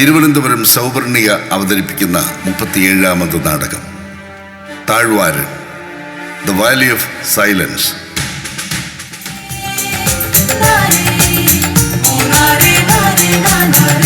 തിരുവനന്തപുരം സൗവർണിക അവതരിപ്പിക്കുന്ന മുപ്പത്തിയേഴാമത് നാടകം. താഴ്വാര് ദ വാലി ഓഫ് സൈലൻസ് പാലല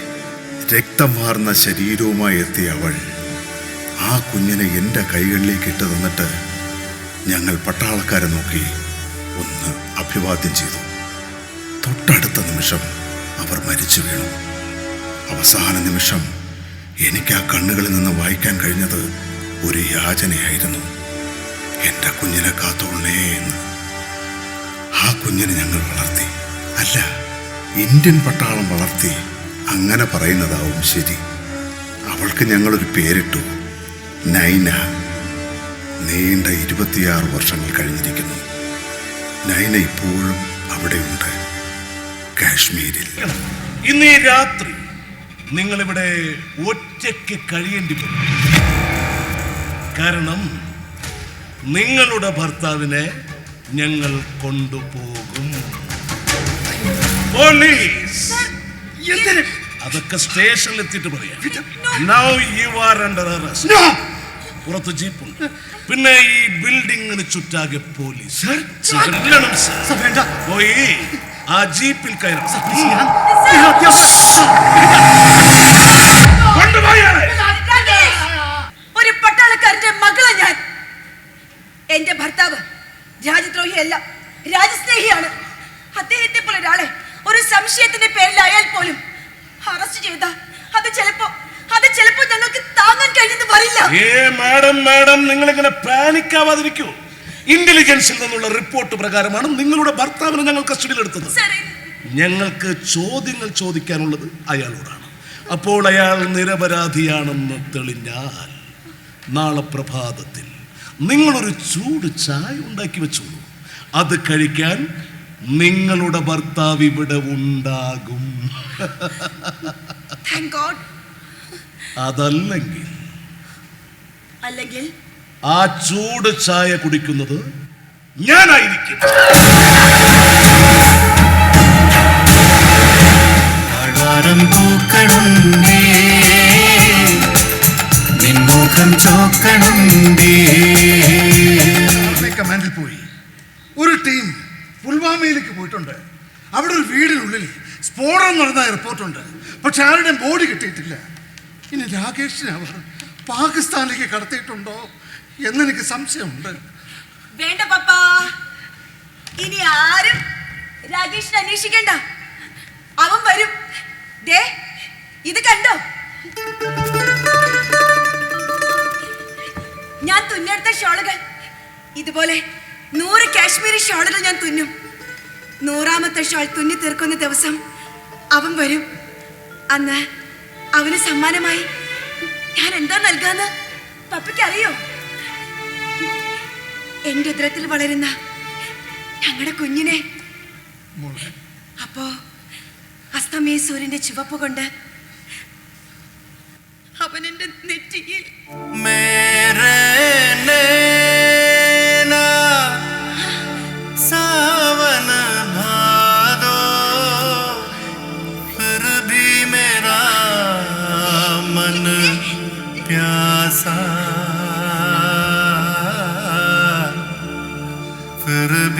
രക്തം വാർന്ന ശരീരവുമായി എത്തിയ അവൾ ആ കുഞ്ഞിനെ എന്റെ കൈകളിലേക്ക് ഇട്ട് തന്നിട്ട് ഞങ്ങൾ പട്ടാളക്കാരെ നോക്കി ഒന്ന് അഭിവാദ്യം ചെയ്തു. തൊട്ടടുത്ത നിമിഷം അവർ മരിച്ചു വീണു. അവസാന നിമിഷം എനിക്ക് ആ കണ്ണുകളിൽ നിന്ന് വായിക്കാൻ കഴിഞ്ഞത് ഒരു യാചനയായിരുന്നു. എന്റെ കുഞ്ഞിനെ കാത്തോളണേ എന്ന്. ആ കുഞ്ഞിനെ ഞങ്ങൾ വളർത്തി. അല്ല ഇന്ത്യൻ പട്ടാളം വളർത്തി അങ്ങനെ പറയുന്നതാവും ശരി. അവൾക്ക് ഞങ്ങളൊരു പേരിട്ടു. നൈന നീണ്ട ഇരുപത്തിയാറ് വർഷങ്ങൾ കഴിഞ്ഞിരിക്കുന്നു. നൈന ഇപ്പോഴും അവിടെയുണ്ട്. കാശ്മീരിൽ. ഇന്ന് ഈ രാത്രി നിങ്ങളിവിടെ ഒറ്റയ്ക്ക് കഴിയേണ്ടി വരും. കാരണം നിങ്ങളുടെ ഭർത്താവിനെ ഞങ്ങൾ കൊണ്ടുപോകും. പോലീസ്! അതൊക്കെ സ്റ്റേഷനിൽ എത്തിയിട്ട് പറയാം. Now you are under arrest പുറത്ത് ജീപ്പുണ്ട്. പിന്നെ ഈ ബിൽഡിങ്ങിന് ചുറ്റാകെ പോലീസ്. ചെല്ലണം സർ. പോയി. ആ ജീപ്പിൽ കയറണം. ഒരു പട്ടാളക്കാരന്റെ മകളെ ഞാൻ. എന്റെ ഭർത്താവ് രാജ്യദ്രോഹിയല്ല രാജസ്നേഹിയാണ് അദ്ദേഹത്തെ പോലെ ഒരാളെ ഒരു സംശയത്തിന്റെ പേരിലായാൽ പോലും അറസ്റ്റ് ചെയ്ത അത് ചിലപ്പോ അത് ചിലപ്പോ ഞങ്ങൾക്ക് താങ്ങാൻ കഴിഞ്ഞെന്ന് വരില്ല. ഏ മാഡം മാഡം നിങ്ങൾ ഇങ്ങനെ പാനിക് ആവാതിരിക്കൂ ഇന്റലിജൻസിൽ നിന്നുള്ള റിപ്പോർട്ട് പ്രകാരമാണ് നിങ്ങളുടെ ഭർത്താവിനെ ഞങ്ങൾ കസ്റ്റഡിയിൽ എടുത്തത് ഞങ്ങൾക്ക് ചോദ്യങ്ങൾ ചോദിക്കാനുള്ളത് അയാളോടാണ്. അപ്പോൾ അയാൾ നിരപരാധിയാണെന്ന് തെളിഞ്ഞാൽ നാളെ പ്രഭാതത്തിൽ നിങ്ങളൊരു ചൂട് ചായ ഉണ്ടാക്കി വെച്ചോളൂ. അത് കഴിക്കാൻ നിങ്ങളുടെ ഭർത്താവ് ഇവിടെ ഉണ്ടാകും. Thank God. അതല്ലെങ്കിൽ അല്ലെങ്കിൽ ആ ചൂട് ചായ കുടിക്കുന്നത് ഞാനായിരിക്കും. നിൻമുഖം കമാൻഡിൽ പോയി. ഒരു ടീം പുൽവാമയിലേക്ക് പോയിട്ടുണ്ട്. അവിടെ ഒരു വീടിനുള്ളിൽ സ്ഫോടനം നടന്ന റിപ്പോർട്ടുണ്ട്. പക്ഷെ ആരുടെയും ബോഡി കിട്ടിയിട്ടില്ല. ഇനി രാകേഷിനെ അവർ പാകിസ്ഥാനിലേക്ക് കടത്തിയിട്ടുണ്ടോ എന്നെനിക്ക് സംശയമുണ്ട്. വേണ്ട പപ്പാ. ഇനി ആരും രാകേഷിനെ അന്വേഷിക്കണ്ട. അവൻ വരും. ദേ ഇത് കണ്ടോ? ഞാൻ തുന്നെടുത്ത ഷോളുകൾ. ഇതുപോലെ നൂറ് കാശ്മീരി ഷോളുകൾ ഞാൻ തുന്നും. നൂറാമത്തെ ഷോൾ തുന്നി തീർക്കുന്ന ദിവസം അവൻ വരും. അന്ന് അവന് സമ്മാനമായി ഞാൻ എന്താ നൽകാന്ന് പപ്പയ്ക്ക് അറിയോ എന്റെ ഉദരത്തിൽ വളരുന്ന ഞങ്ങളുടെ കുഞ്ഞിനെ. അപ്പോ അസ്തമയ സൂര്യന്റെ ചുവപ്പ് കൊണ്ട് അവൻ എന്റെ നെറ്റിയിൽ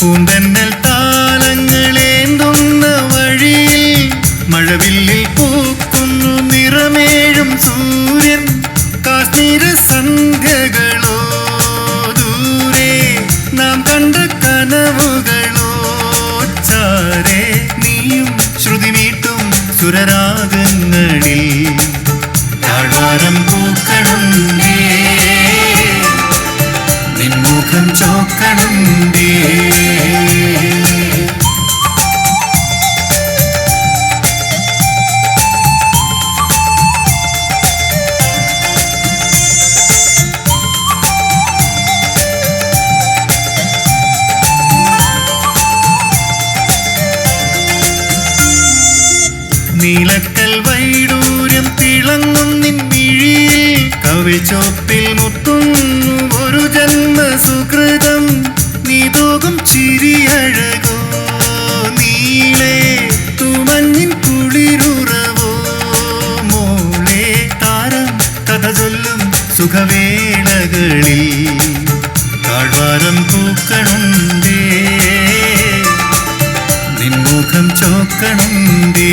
പൂന്തന്നൽ താളങ്ങളേന്തുന്ന വഴിയിൽ മഴവില്ലിൽ പൂക്കുന്നു നിറമേഴും സൂര്യൻ. കാശ്മീര സന്ധ്യകളോ ദൂരെ നാം കണ്ട കനവുകളോ ചാരേ നീയും ശ്രുതി നീട്ടും സുരരാഗങ്ങളിൽ. താഴ്വാരം പൂക്കളുണ്ടേ നിൻമുഖം ചോക്കണുണ്ടേ നീലക്കൽ വൈഡൂര്യം തിളങ്ങും കവി കവിച്ചോപ്പിൽ മുത്തുന്നു ഒരു ജന്മ സുഹൃതം നീ തൂകും ചിരിയഴകോ നീളേ തുമഞ്ഞിൻ കുളിരുറവോ മോളെ താരം കഥ ചൊല്ലും സുഖവേളകളിൽ. താഴ്വാരം പൂക്കണുണ്ടേ നിൻമുഖം ചോക്കണുണ്ടേ.